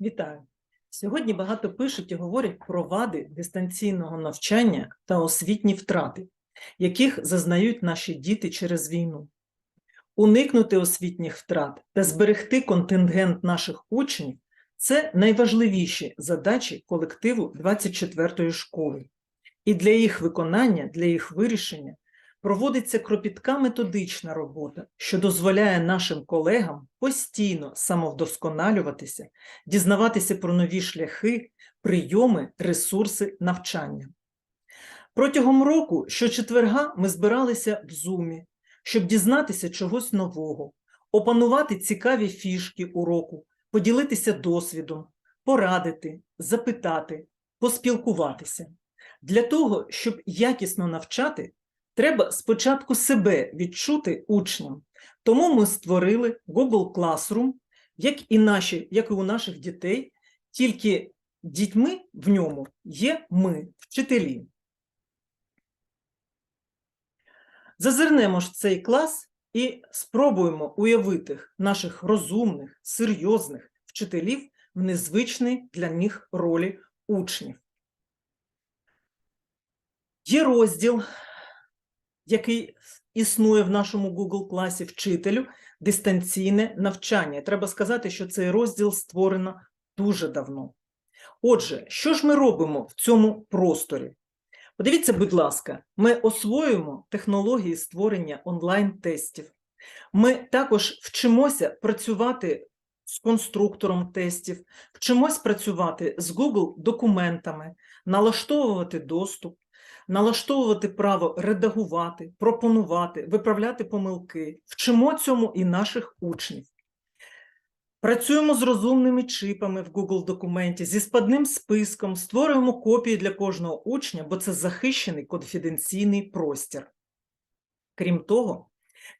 Вітаю! Сьогодні багато пишуть і говорять про вади дистанційного навчання та освітні втрати, яких зазнають наші діти через війну. Уникнути освітніх втрат та зберегти контингент наших учнів це найважливіші задачі колективу 24-ї школи. І для їх виконання, для їх вирішення проводиться кропітка методична робота, що дозволяє нашим колегам постійно самовдосконалюватися, дізнаватися про нові шляхи, прийоми, ресурси навчання. Протягом року щочетверга ми збиралися в Зумі, щоб дізнатися чогось нового, опанувати цікаві фішки уроку, поділитися досвідом, порадити, запитати, поспілкуватися. Для того, щоб якісно навчати, треба спочатку себе відчути учням. Тому ми створили Google Classroom, як і, наші, як і у наших дітей, тільки дітьми в ньому є ми, вчителі. Зазирнемо ж в цей клас і спробуємо уявити наших розумних, серйозних вчителів в незвичній для них ролі учнів. Є розділ, який існує в нашому Google класі вчителю дистанційне навчання. Треба сказати, що цей розділ створено дуже давно. Отже, що ж ми робимо в цьому просторі? Подивіться, будь ласка, ми освоюємо технології створення онлайн-тестів. Ми також вчимося працювати з конструктором тестів, вчимось працювати з Google документами, налаштовувати доступ, налаштовувати право редагувати, пропонувати, виправляти помилки. Вчимо цьому і наших учнів. Працюємо з розумними чипами в Google документі, зі складним списком, створюємо копії для кожного учня, бо це захищений конфіденційний простір. Крім того,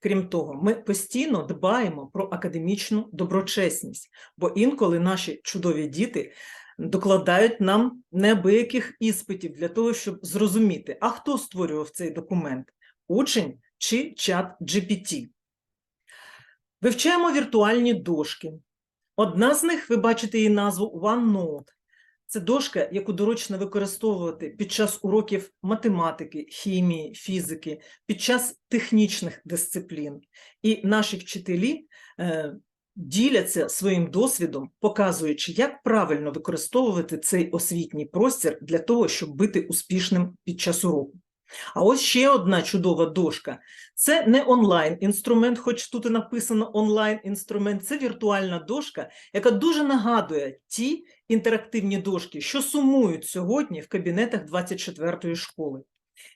крім того, ми постійно дбаємо про академічну доброчесність, бо інколи наші чудові діти докладають нам неабияких іспитів для того, щоб зрозуміти, а хто створював цей документ учень чи чат GPT. Вивчаємо віртуальні дошки. Одна з них, ви бачите її назву OneNote. Це дошка, яку доречно використовувати під час уроків математики, хімії, фізики, під час технічних дисциплін. І наші вчителі е, діляться своїм досвідом, показуючи, як правильно використовувати цей освітній простір для того, щоб бути успішним під час уроку. А ось ще одна чудова дошка. Це не онлайн-інструмент, хоч тут і написано онлайн-інструмент, це віртуальна дошка, яка дуже нагадує ті інтерактивні дошки, що сумують сьогодні в кабінетах 24-ї школи.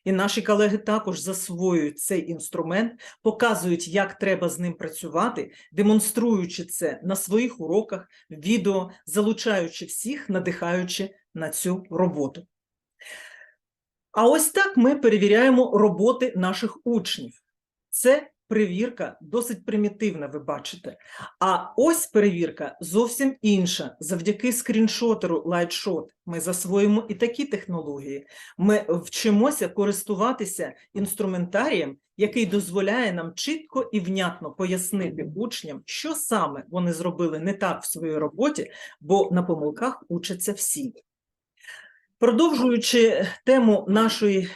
І наші колеги також засвоюють цей інструмент, показують, як треба з ним працювати, демонструючи це на своїх уроках, відео, залучаючи всіх, надихаючи на цю роботу. А ось так ми перевіряємо роботи наших учнів. Це перевірка досить примітивна, ви бачите. А ось перевірка зовсім інша. Завдяки скріншотеру LightShot ми засвоїмо і такі технології. Ми вчимося користуватися інструментарієм, який дозволяє нам чітко і внятно пояснити учням, що саме вони зробили не так в своїй роботі, бо на помилках учаться всі. Продовжуючи тему нашої,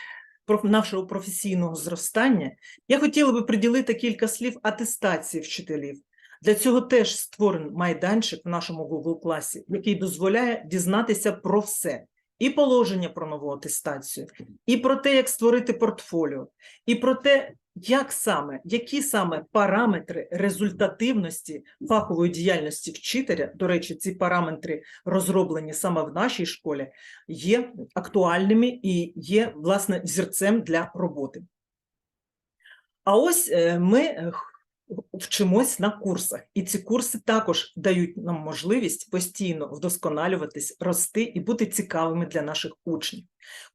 нашого професійного зростання, я хотіла би приділити кілька слів атестації вчителів. Для цього теж створений майданчик в нашому Google класі, який дозволяє дізнатися про все. І положення про нову атестацію, і про те, як створити портфоліо, і про те, як саме, які саме параметри результативності фахової діяльності вчителя, до речі, ці параметри розроблені саме в нашій школі, є актуальними і є, власне, взірцем для роботи. А ось е, ми е, вчимось на курсах, і ці курси також дають нам можливість постійно вдосконалюватись, рости і бути цікавими для наших учнів.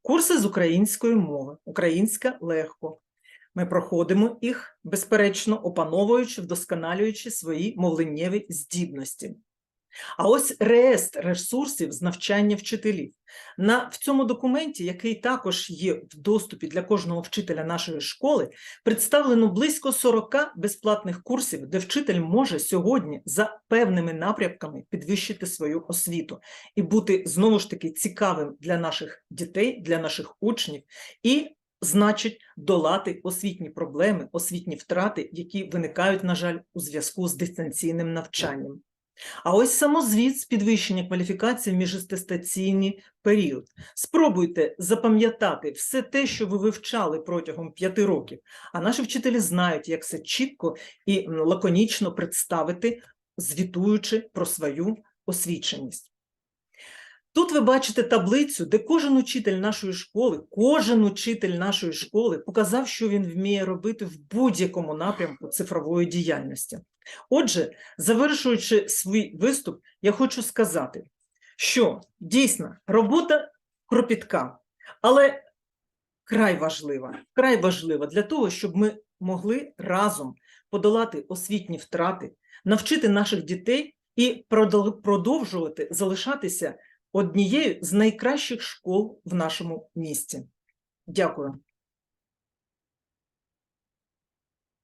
Курси з української мови, українська легко. Ми проходимо їх, безперечно, опановуючи, вдосконалюючи свої мовленнєві здібності. А ось реєстр ресурсів з навчання вчителів. На, в цьому документі, який також є в доступі для кожного вчителя нашої школи, представлено близько 40 безплатних курсів, де вчитель може сьогодні за певними напрямками підвищити свою освіту і бути знову ж таки цікавим для наших дітей, для наших учнів, і значить долати освітні проблеми, освітні втрати, які виникають, на жаль, у зв'язку з дистанційним навчанням. А ось самозвіт з підвищення кваліфікації в міжатестаційний період. Спробуйте запам'ятати все те, що ви вивчали протягом п'яти років, а наші вчителі знають, як це чітко і лаконічно представити, звітуючи про свою освіченість. Тут ви бачите таблицю, де кожен учитель нашої школи, кожен учитель нашої школи показав, що він вміє робити в будь-якому напрямку цифрової діяльності. Отже, завершуючи свій виступ, я хочу сказати, що дійсно робота кропітка, але край важлива, край важлива для того, щоб ми могли разом подолати освітні втрати, навчити наших дітей і продовжувати залишатися однією з найкращих школ в нашому місті. Дякую.